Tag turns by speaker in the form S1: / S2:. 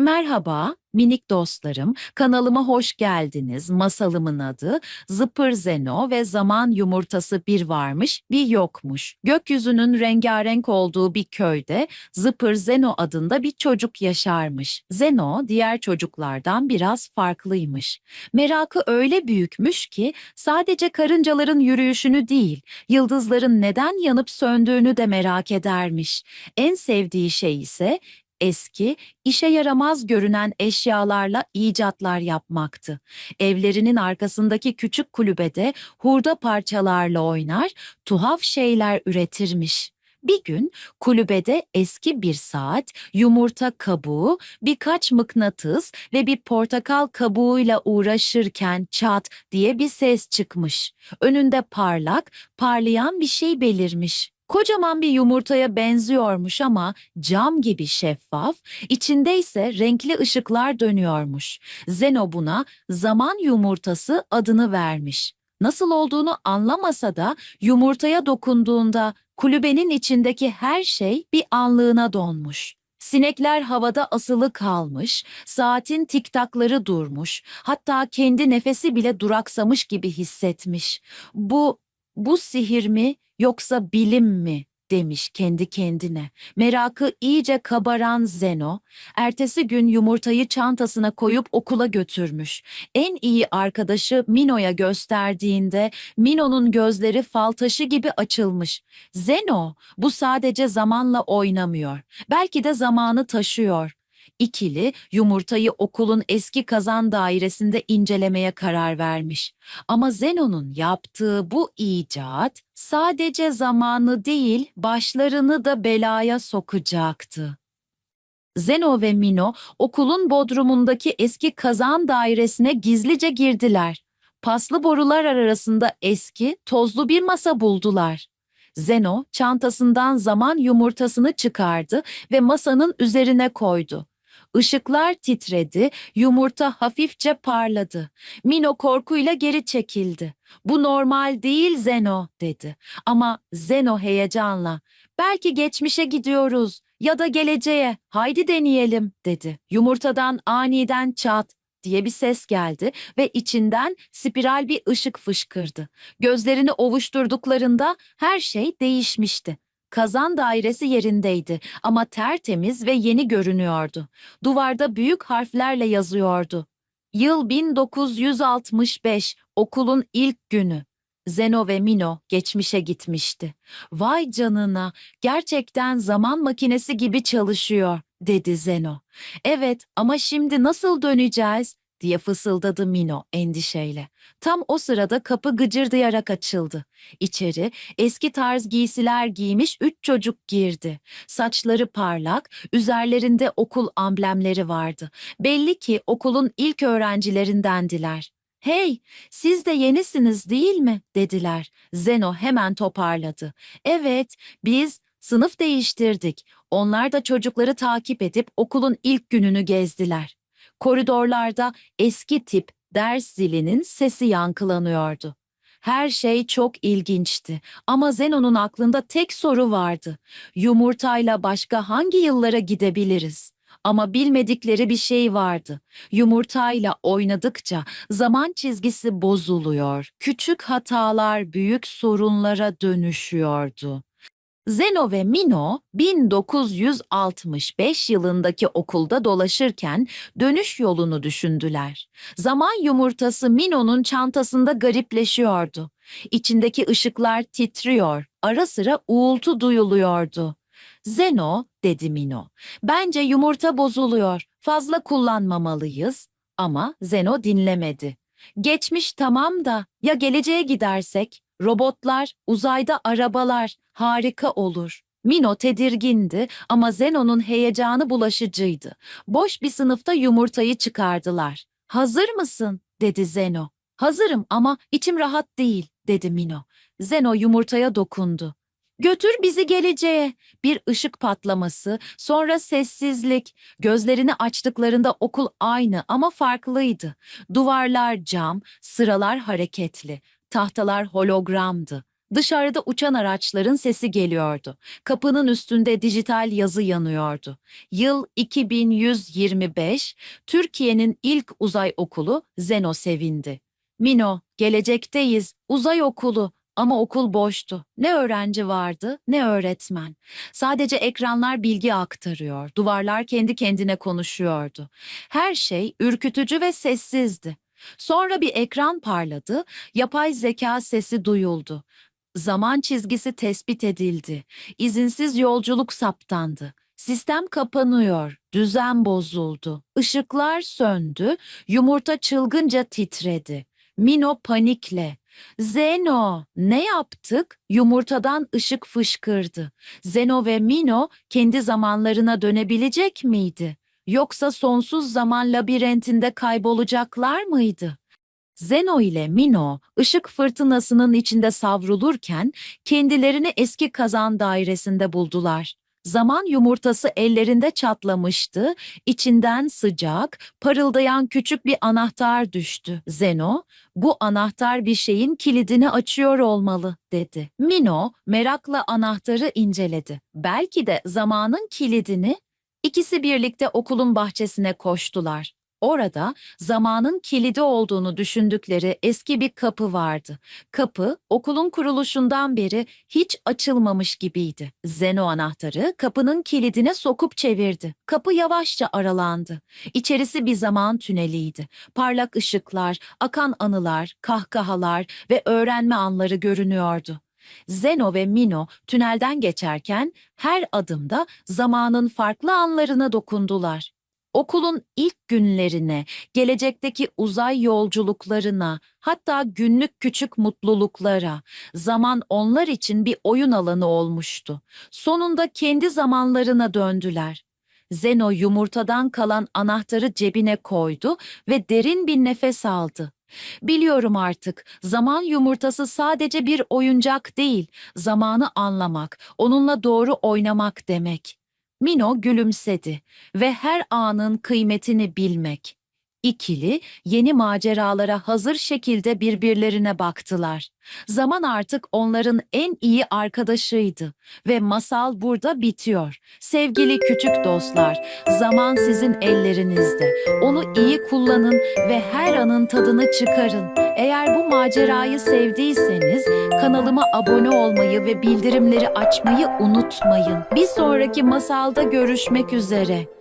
S1: Merhaba, minik dostlarım. Kanalıma hoş geldiniz. Masalımın adı Zıpır Zeno ve Zaman Yumurtası bir varmış, bir yokmuş. Gökyüzünün rengarenk olduğu bir köyde Zıpır Zeno adında bir çocuk yaşarmış. Zeno diğer çocuklardan biraz farklıymış. Merakı öyle büyükmüş ki sadece karıncaların yürüyüşünü değil, yıldızların neden yanıp söndüğünü de merak edermiş. En sevdiği şey ise eski, işe yaramaz görünen eşyalarla icatlar yapmaktı. Evlerinin arkasındaki küçük kulübede hurda parçalarla oynar, tuhaf şeyler üretirmiş. Bir gün kulübede eski bir saat, yumurta kabuğu, birkaç mıknatıs ve bir portakal kabuğuyla uğraşırken çat diye bir ses çıkmış. Önünde parlak, parlayan bir şey belirmiş. Kocaman bir yumurtaya benziyormuş ama cam gibi şeffaf, içinde ise renkli ışıklar dönüyormuş. Zeno buna zaman yumurtası adını vermiş. Nasıl olduğunu anlamasa da yumurtaya dokunduğunda kulübenin içindeki her şey bir anlığına donmuş. Sinekler havada asılı kalmış, saatin tiktakları durmuş, hatta kendi nefesi bile duraksamış gibi hissetmiş. Bu, bu sihir mi yoksa bilim mi? demiş kendi kendine. Merakı iyice kabaran Zeno, ertesi gün yumurtayı çantasına koyup okula götürmüş. En iyi arkadaşı Mino'ya gösterdiğinde Mino'nun gözleri fal taşı gibi açılmış. Zeno, bu sadece zamanla oynamıyor. Belki de zamanı taşıyor. İkili yumurtayı okulun eski kazan dairesinde incelemeye karar vermiş. Ama Zenon'un yaptığı bu icat sadece zamanı değil başlarını da belaya sokacaktı. Zeno ve Mino okulun bodrumundaki eski kazan dairesine gizlice girdiler. Paslı borular arasında eski, tozlu bir masa buldular. Zeno çantasından zaman yumurtasını çıkardı ve masanın üzerine koydu. Işıklar titredi, yumurta hafifçe parladı. Mino korkuyla geri çekildi. Bu normal değil Zeno dedi. Ama Zeno heyecanla belki geçmişe gidiyoruz ya da geleceğe haydi deneyelim dedi. Yumurtadan aniden çat diye bir ses geldi ve içinden spiral bir ışık fışkırdı. Gözlerini ovuşturduklarında her şey değişmişti. Kazan dairesi yerindeydi ama tertemiz ve yeni görünüyordu. Duvarda büyük harflerle yazıyordu. Yıl 1965, okulun ilk günü. Zeno ve Mino geçmişe gitmişti. Vay canına, gerçekten zaman makinesi gibi çalışıyor, dedi Zeno. Evet ama şimdi nasıl döneceğiz? Diye fısıldadı Mino endişeyle. Tam o sırada kapı gıcırdayarak açıldı. İçeri eski tarz giysiler giymiş üç çocuk girdi. Saçları parlak, üzerlerinde okul amblemleri vardı. Belli ki okulun ilk öğrencilerindendiler. Hey, siz de yenisiniz değil mi? dediler. Zeno hemen toparladı. Evet, biz sınıf değiştirdik. Onlar da çocukları takip edip okulun ilk gününü gezdiler. Koridorlarda eski tip ders zilinin sesi yankılanıyordu. Her şey çok ilginçti ama Zeno'nun aklında tek soru vardı. Yumurtayla başka hangi yıllara gidebiliriz? Ama bilmedikleri bir şey vardı. Yumurtayla oynadıkça zaman çizgisi bozuluyor. Küçük hatalar büyük sorunlara dönüşüyordu. Zeno ve Mino 1965 yılındaki okulda dolaşırken dönüş yolunu düşündüler. Zaman yumurtası Mino'nun çantasında garipleşiyordu. İçindeki ışıklar titriyor, ara sıra uğultu duyuluyordu. Zeno, dedi Mino, bence yumurta bozuluyor, fazla kullanmamalıyız. Ama Zeno dinlemedi. Geçmiş tamam da ya geleceğe gidersek? Robotlar, uzayda arabalar, harika olur. Mino tedirgindi ama Zeno'nun heyecanı bulaşıcıydı. Boş bir sınıfta yumurtayı çıkardılar. Hazır mısın? dedi Zeno. Hazırım ama içim rahat değil, dedi Mino. Zeno yumurtaya dokundu. Götür bizi geleceğe. Bir ışık patlaması, sonra sessizlik. Gözlerini açtıklarında okul aynı ama farklıydı. Duvarlar cam, sıralar hareketli. Tahtalar hologramdı. Dışarıda uçan araçların sesi geliyordu. Kapının üstünde dijital yazı yanıyordu. Yıl 2125, Türkiye'nin ilk uzay okulu Zeno sevindi. Mino, gelecekteyiz, uzay okulu. Ama okul boştu. Ne öğrenci vardı, ne öğretmen. Sadece ekranlar bilgi aktarıyor, duvarlar kendi kendine konuşuyordu. Her şey ürkütücü ve sessizdi. Sonra bir ekran parladı, yapay zeka sesi duyuldu. Zaman çizgisi tespit edildi. İzinsiz yolculuk saptandı. Sistem kapanıyor, düzen bozuldu. Işıklar söndü, yumurta çılgınca titredi. Mino panikle, Zeno, ne yaptık? Yumurtadan ışık fışkırdı. Zeno ve Mino kendi zamanlarına dönebilecek miydi? Yoksa sonsuz zaman labirentinde kaybolacaklar mıydı? Zeno ile Mino ışık fırtınasının içinde savrulurken kendilerini eski kazan dairesinde buldular. Zaman yumurtası ellerinde çatlamıştı, içinden sıcak, parıldayan küçük bir anahtar düştü. Zeno, bu anahtar bir şeyin kilidini açıyor olmalı, dedi. Mino merakla anahtarı inceledi. Belki de zamanın kilidini İkisi birlikte okulun bahçesine koştular. Orada zamanın kilidi olduğunu düşündükleri eski bir kapı vardı. Kapı okulun kuruluşundan beri hiç açılmamış gibiydi. Zeno anahtarı kapının kilidine sokup çevirdi. Kapı yavaşça aralandı. İçerisi bir zaman tüneliydi. Parlak ışıklar, akan anılar, kahkahalar ve öğrenme anları görünüyordu. Zeno ve Mino tünelden geçerken her adımda zamanın farklı anlarına dokundular. Okulun ilk günlerine, gelecekteki uzay yolculuklarına, hatta günlük küçük mutluluklara, zaman onlar için bir oyun alanı olmuştu. Sonunda kendi zamanlarına döndüler. Zeno yumurtadan kalan anahtarı cebine koydu ve derin bir nefes aldı. Biliyorum artık, zaman yumurtası sadece bir oyuncak değil, zamanı anlamak, onunla doğru oynamak demek. Mino gülümsedi ve her anın kıymetini bilmek. İkili yeni maceralara hazır şekilde birbirlerine baktılar. Zaman artık onların en iyi arkadaşıydı ve masal burada bitiyor. Sevgili küçük dostlar, zaman sizin ellerinizde. Onu iyi kullanın ve her anın tadını çıkarın. Eğer bu macerayı sevdiyseniz kanalıma abone olmayı ve bildirimleri açmayı unutmayın. Bir sonraki masalda görüşmek üzere.